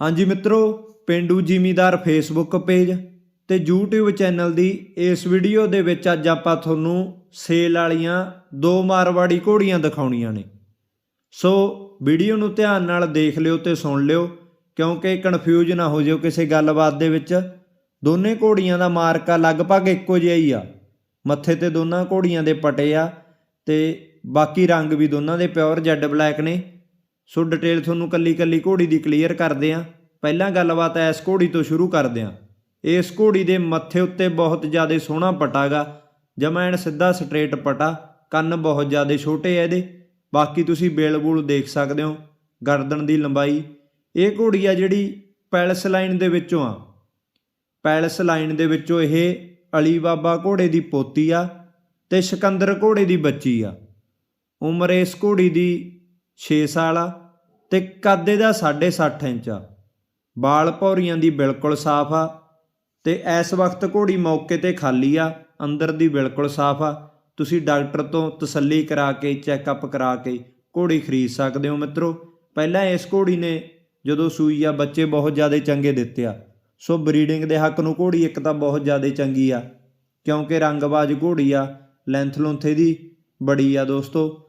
ਹਾਂਜੀ ਮਿੱਤਰੋ, ਪਿੰਡੂ ਜ਼ਿਮੀਦਾਰ ਫੇਸਬੁੱਕ ਪੇਜ ਤੇ YouTube ਚੈਨਲ ਦੀ ਇਸ ਵੀਡੀਓ ਦੇ ਵਿੱਚ ਅੱਜ ਆਪਾਂ ਤੁਹਾਨੂੰ ਸੇਲ ਵਾਲੀਆਂ ਦੋ ਮਾਰਵਾੜੀ ਘੋੜੀਆਂ ਦਿਖਾਉਣੀਆਂ ਨੇ। ਸੋ ਵੀਡੀਓ ਨੂੰ ਧਿਆਨ ਨਾਲ ਦੇਖ ਲਿਓ ਤੇ ਸੁਣ ਲਿਓ, ਕਿਉਂਕਿ ਕਨਫਿਊਜ਼ ਨਾ ਹੋ ਜਿਓ ਕਿਸੇ ਗੱਲਬਾਤ ਦੇ ਵਿੱਚ। ਦੋਨੇ ਘੋੜੀਆਂ ਦਾ ਮਾਰਕਾ ਲਗਭਗ ਇੱਕੋ ਜਿਹਾ ਹੀ ਆ। ਮੱਥੇ ਤੇ ਦੋਨਾਂ ਘੋੜੀਆਂ ਦੇ ਪਟੇ ਆ ਤੇ ਬਾਕੀ ਰੰਗ ਵੀ ਦੋਨਾਂ ਦੇ ਪਿਓਰ ਜੈਡ ਬਲੈਕ ਨੇ। ਸੋ ਡਿਟੇਲ ਤੁਹਾਨੂੰ ਕੱਲੀ ਕੱਲੀ ਘੋੜੀ ਦੀ ਕਲੀਅਰ ਕਰਦੇ ਆਂ। ਪਹਿਲਾਂ ਗੱਲਬਾਤ ਐਸ ਘੋੜੀ ਤੋਂ ਸ਼ੁਰੂ ਕਰਦੇ ਆਂ। ਇਸ ਘੋੜੀ ਦੇ ਮੱਥੇ ਉੱਤੇ ਬਹੁਤ ਜ਼ਿਆਦਾ ਸੋਹਣਾ ਪਟਾਗਾ ਜਮਾ ਐਨ ਸਿੱਧਾ ਸਟ੍ਰੇਟ ਪਟਾ, ਕੰਨ ਬਹੁਤ ਜ਼ਿਆਦਾ ਛੋਟੇ ਆ ਇਹਦੇ। ਬਾਕੀ ਤੁਸੀਂ ਬੇਲ ਦੇਖ ਸਕਦੇ ਹੋ ਗਰਦਨ ਦੀ ਲੰਬਾਈ। ਇਹ ਘੋੜੀ ਆ ਜਿਹੜੀ ਪੈਲਸ ਲਾਈਨ ਦੇ ਵਿੱਚੋਂ ਆ। ਪੈਲਸ ਲਾਈਨ ਦੇ ਵਿੱਚੋਂ ਇਹ ਅਲੀ ਬਾਬਾ ਘੋੜੇ ਦੀ ਪੋਤੀ ਆ ਤੇ ਸਿਕੰਦਰ ਘੋੜੇ ਦੀ ਬੱਚੀ ਆ। ਉਮਰ ਇਸ ਘੋੜੀ ਦੀ 6 ਸਾਲ ਆ ਤੇ ਕੱਦ ਇਹਦਾ 6.5 ਇੰਚ ਆ। ਬਾਲ ਭੌਰੀਆਂ ਦੀ ਬਿਲਕੁਲ ਸਾਫ਼ ਆ ਤੇ ਇਸ ਵਕਤ ਘੋੜੀ ਮੌਕੇ ਤੇ ਖਾਲੀ ਆ, ਅੰਦਰ ਦੀ ਬਿਲਕੁਲ ਸਾਫ਼ ਆ। ਤੁਸੀਂ ਡਾਕਟਰ ਤੋਂ ਤਸੱਲੀ ਕਰਾ ਕੇ, ਚੈੱਕਅਪ ਕਰਾ ਕੇ ਘੋੜੀ ਖਰੀਦ ਸਕਦੇ ਹੋ ਮਿੱਤਰੋ। ਪਹਿਲਾਂ ਇਸ ਘੋੜੀ ਨੇ ਜਦੋਂ ਸੂਈ ਆ, ਬੱਚੇ ਬਹੁਤ ਜ਼ਿਆਦਾ ਚੰਗੇ ਦਿੱਤੇ ਆ। ਸੋ ਬਰੀਡਿੰਗ ਦੇ ਹੱਕ ਨੂੰ ਘੋੜੀ ਇੱਕ ਤਾਂ ਬਹੁਤ ਜ਼ਿਆਦਾ ਚੰਗੀ ਆ, ਕਿਉਂਕਿ ਰੰਗਬਾਜ਼ ਘੋੜੀ ਆ ਲੈਂਥ ਲੁੰਥ ਇਹਦੀ ਬੜੀ ਆ ਦੋਸਤੋ।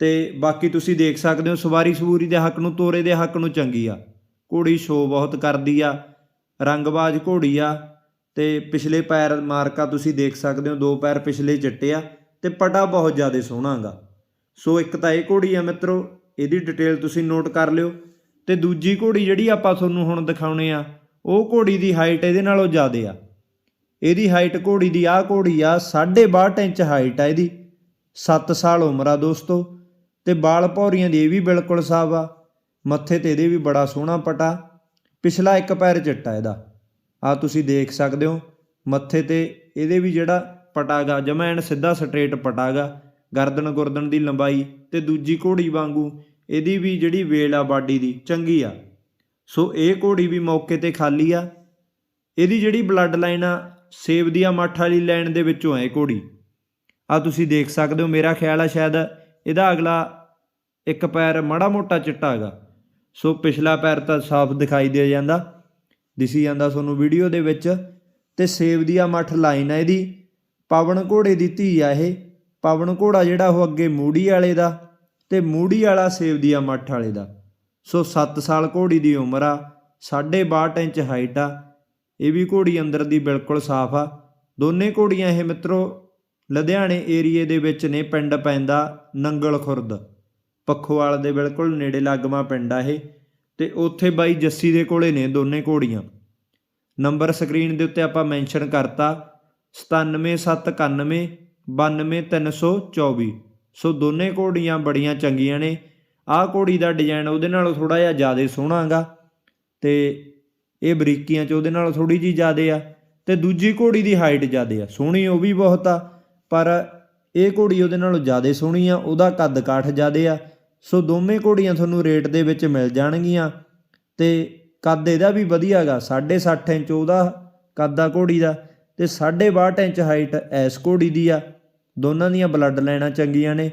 ਤੇ ਬਾਕੀ ਤੁਸੀਂ ਦੇਖ ਸਕਦੇ ਹੋ ਸਵਾਰੀ ਸਵੂਰੀ ਦੇ ਹੱਕ ਨੂੰ, ਤੋਰੇ ਦੇ ਹੱਕ ਨੂੰ ਚੰਗੀ ਆ। ਘੋੜੀ ਸ਼ੋ ਬਹੁਤ ਕਰਦੀ ਆ, ਰੰਗਬਾਜ਼ ਘੋੜੀ ਆ ਤੇ ਪਿਛਲੇ ਪੈਰ ਮਾਰਕਾ ਤੁਸੀਂ ਦੇਖ ਸਕਦੇ ਹੋ, ਦੋ ਪੈਰ ਪਿਛਲੇ ਚਿੱਟੇ ਆ ਤੇ ਪਟਾ ਬਹੁਤ ਜ਼ਿਆਦਾ ਸੋਹਣਾਗਾ ਸੋ ਇੱਕ ਤਾਂ ਇਹ ਘੋੜੀ ਆ ਮਿੱਤਰੋ, ਇਹਦੀ ਡਿਟੇਲ ਤੁਸੀਂ ਨੋਟ ਕਰ ਲਿਓ ਤੇ ਦੂਜੀ ਘੋੜੀ ਜਿਹੜੀ ਆਪਾਂ ਤੁਹਾਨੂੰ ਹੁਣ ਦਿਖਾਉਣੇ ਆ, ਉਹ ਘੋੜੀ ਦੀ ਹਾਈਟ ਇਹਦੇ ਨਾਲੋਂ ਜ਼ਿਆਦਾ ਆ। ਇਹਦੀ ਹਾਈਟ ਘੋੜੀ ਦੀ ਆਹ ਘੋੜੀ ਆ 62 ਇੰਚ ਹਾਈਟ ਆ ਇਹਦੀ। 7 ਸਾਲ ਉਮਰ ਆ ਦੋਸਤੋ। ਤੇ ਬਾਲ ਭੌਰੀਆਂ ਦੀ ਇਹ ਵੀ ਬਿਲਕੁਲ ਸਾਫ਼ ਆ। ਮੱਥੇ ਤੇ ਇਹਦੇ ਵੀ ਬੜਾ ਸੋਹਣਾ ਪਟਾ। ਪਿਛਲਾ ਇੱਕ ਪੈਰ ਚਿੱਟਾ ਇਹਦਾ। ਆ ਤੁਸੀਂ ਦੇਖ ਸਕਦੇ ਹੋ, ਮੱਥੇ ਤੇ ਇਹਦੇ ਵੀ ਜਿਹੜਾ ਪਟਾਗਾ ਜਮਾ ਐਨ ਸਿੱਧਾ ਸਟ੍ਰੇਟ ਪਟਾਗਾ ਗਰਦਨ ਗੁਰਦਨ ਦੀ ਲੰਬਾਈ ਤੇ ਦੂਜੀ ਘੋੜੀ ਵਾਂਗੂ ਇਹਦੀ ਵੀ ਜਿਹੜੀ ਵੇਲ ਆ ਬਾਡੀ ਦੀ, ਚੰਗੀ ਆ। ਸੋ ਇਹ ਘੋੜੀ ਵੀ ਮੌਕੇ ਤੇ ਖਾਲੀ ਆ। ਇਹਦੀ ਜਿਹੜੀ ਬਲੱਡ ਲਾਈਨ ਆ, ਸੇਬ ਦੀਆਂ ਮੱਠ ਵਾਲੀ ਲਾਈਨ ਦੇ ਵਿੱਚੋਂ ਹੈ ਇਹ ਘੋੜੀ। ਆ ਤੁਸੀਂ ਦੇਖ ਸਕਦੇ ਹੋ, ਮੇਰਾ ਖਿਆਲ ਆ ਸ਼ਾਇਦ ਇਹਦਾ ਅਗਲਾ ਇੱਕ ਪੈਰ ਮਾੜਾ ਮੋਟਾ ਚਿੱਟਾ ਹੈਗਾ। ਸੋ ਪਿਛਲਾ ਪੈਰ ਤਾਂ ਸਾਫ਼ ਦਿਖਾਈ ਦੇ ਜਾਂਦਾ, ਦਿਸੀ ਜਾਂਦਾ ਤੁਹਾਨੂੰ ਵੀਡੀਓ ਦੇ ਵਿੱਚ। ਤੇ ਸੇਬ ਦੀ ਆ ਮੱਠ ਲਾਈਨ ਆ ਇਹਦੀ। ਪਵਨ ਘੋੜੇ ਦੀ ਧੀ ਆ ਇਹ। ਪਵਨ ਘੋੜਾ ਜਿਹੜਾ ਉਹ ਅੱਗੇ ਮੂੜੀ ਵਾਲੇ ਦਾ ਤੇ ਮੂੜੀ ਵਾਲਾ ਸੇਬ ਦੀ ਆ ਮੱਠ ਵਾਲੇ ਦਾ। ਸੋ 7 ਸਾਲ ਘੋੜੀ ਦੀ ਉਮਰ ਆ 62 ਇੰਚ ਹਾਈਟ ਆ। ਇਹ ਵੀ ਘੋੜੀ ਅੰਦਰ ਦੀ ਬਿਲਕੁਲ ਸਾਫ਼ ਆ। ਦੋਨੇ ਘੋੜੀਆਂ ਇਹ ਮਿੱਤਰੋ ਲੁਧਿਆਣੇ ਏਰੀਏ ਦੇ ਵਿੱਚ ਨੇ ਪਿੰਡ ਪੈਂਦਾ ਨੰਗਲ ਖੁਰਦ। ਪੱਖੋਵਾਲ ਦੇ ਬਿਲਕੁਲ ਨੇੜੇ ਲੱਗਮਾ ਪਿੰਡ ਆ ਇਹ ਤੇ ਉੱਥੇ ਬਾਈ ਜੱਸੀ ਦੇ ਕੋਲੇ ਨੇ ਦੋਨੇ ਘੋੜੀਆਂ। ਨੰਬਰ ਸਕਰੀਨ ਦੇ ਉੱਤੇ ਆਪਾਂ ਮੈਂਸ਼ਨ ਕਰਤਾ 97791 92324 ਸੋ ਦੋਨੇ ਘੋੜੀਆਂ ਬੜੀਆਂ ਚੰਗੀਆਂ ਨੇ। ਆਹ ਘੋੜੀ ਦਾ ਡਿਜ਼ਾਈਨ ਉਹਦੇ ਨਾਲੋਂ ਥੋੜਾ ਜਿਹਾ ਜ਼ਿਆਦਾ ਸੋਹਣਾਗਾ ਤੇ ਇਹ ਬਰੀਕੀਆਂ ਚ ਉਹਦੇ ਨਾਲੋਂ ਥੋੜੀ ਜੀ ਜ਼ਿਆਦਾ ਆ ਤੇ ਦੂਜੀ ਘੋੜੀ ਦੀ ਹਾਈਟ ਜ਼ਿਆਦਾ ਆ। ਸੋਹਣੀ ਉਹ ਵੀ ਬਹੁਤ ਆ। ਪਰ ਇਹ ਘੋੜੀ ਉਹਦੇ ਨਾਲੋਂ ਜ਼ਿਆਦਾ ਸੋਹਣੀ ਆ, ਉਹਦਾ ਕੱਦ ਕਾਠ ਜ਼ਿਆਦਾ ਆ, ਸੋ ਦੋਵੇਂ ਘੋੜੀਆਂ ਤੁਹਾਨੂੰ ਰੇਟ ਦੇ ਵਿੱਚ ਮਿਲ ਜਾਣਗੀਆਂ ਤੇ ਕੱਦ ਇਹਦਾ ਵੀ ਵਧੀਆਗਾ 60.5 ਇੰਚ ਉਹਦਾ ਕੱਦ ਆ ਘੋੜੀ ਦਾ ਤੇ 62 ਇੰਚ ਹਾਈਟ ਐਸ ਘੋੜੀ ਦੀ ਆ। ਦੋਨਾਂ ਦੀਆਂ ਬਲੱਡ ਲਾਈਨਾਂ ਚੰਗੀਆਂ ਨੇ,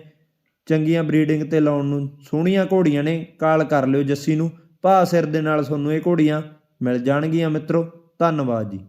ਚੰਗੀਆਂ ਬਰੀਡਿੰਗ ਤੇ ਲਾਉਣ ਨੂੰ ਸੋਹਣੀਆਂ ਘੋੜੀਆਂ ਨੇ, ਕਾਲ ਕਰ ਲਿਓ ਜੱਸੀ ਨੂੰ ਭਾ ਸਿਰ ਦੇ ਨਾਲ ਤੁਹਾਨੂੰ ਇਹ ਘੋੜੀਆਂ ਮਿਲ ਜਾਣਗੀਆਂ ਮਿੱਤਰੋ, ਧੰਨਵਾਦ ਜੀ।